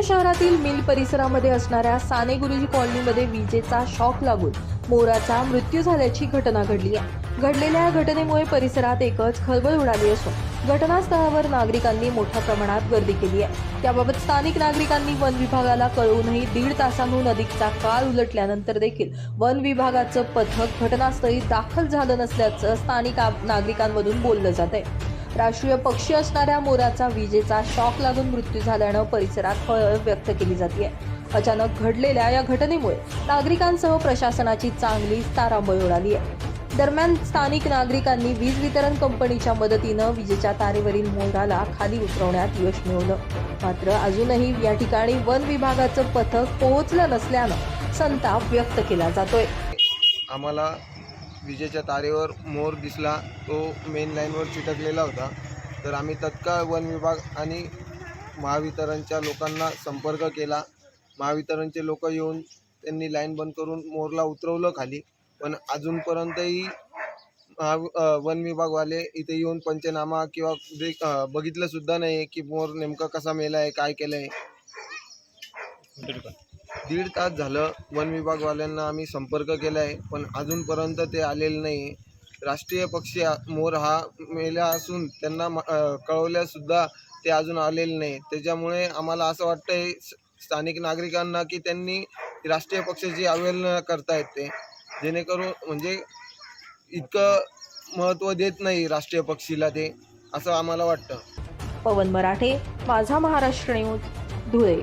पुणे शहरातील मिल परिसरामध्ये असणाऱ्या साने गुरुजी कॉलनीमध्ये विजेचा शॉक लागून मोराचा मृत्यू झाल्याची घटना घडली आहे. घडलेल्या या घटनेमुळे परिसरात एकच खळबळ उडाली असून घटनास्थळावर नागरिकांनी मोठ्या प्रमाणात गर्दी केली आहे. त्याबाबत स्थानिक नागरिकांनी वन विभागाला कळवूनही दीड तासांहून अधिकचा काळ उलटल्यानंतर देखील वन विभागाचं पथक घटनास्थळी दाखल झालं नसल्याचं स्थानिक आ- नागरिकांमधून बोललं जात आहे. राष्ट्रीय पक्षी असणाऱ्या मोराचा विजेचा शॉक लागून मृत्यू झाल्यानं परिसरात हळहळ व्यक्त केली जाते अचानक घडलेल्या या घटनेमुळे नागरिकांसह प्रशासनाची चांगली तारांबळ उडाली आहे दरम्यान स्थानिक नागरिकांनी वीज वितरण कंपनीच्या मदतीनं विजेच्या तारेवरील मोराला खाली उतरवण्यात यश मिळवलं. मात्र अजूनही या ठिकाणी वन विभागाचं पथक पोहोचलं नसल्यानं संताप व्यक्त केला जातोय. आम्हाला विजेच्या तारेवर मोर दिसला तो मेन लाईनवर चिटकलेला होता. तर आम्ही तत्काळ वन विभाग आणि महावितरणच्या लोकांना संपर्क केला. महावितरणचे लोक येऊन त्यांनी लाईन बंद करून मोरला उतरवलं खाली. पण अजूनपर्यंतही महावि वन विभागवाले इथे येऊन पंचनामा किंवा बघितलंसुद्धा नाही की मोर नेमका कसा मेला आहे काय केलं आहे दीड तास झालं वन विभागवाल्यांना आम्ही संपर्क केला आहे पण अजूनपर्यंत ते आलेले नाही. राष्ट्रीय पक्षी मोर हा मेला असून त्यांना कळवल्यासुद्धा ते अजून आलेले नाही. त्याच्यामुळे आम्हाला असं वाटतंय स्थानिक नागरिकांना की त्यांनी राष्ट्रीय पक्षाची अवहेलना करतायत ते जेणेकरून म्हणजे इतकं महत्त्व देत नाही राष्ट्रीय पक्षीला ते असं आम्हाला वाटतं. पवन मराठे माझा महाराष्ट्र न्यूज धुळे.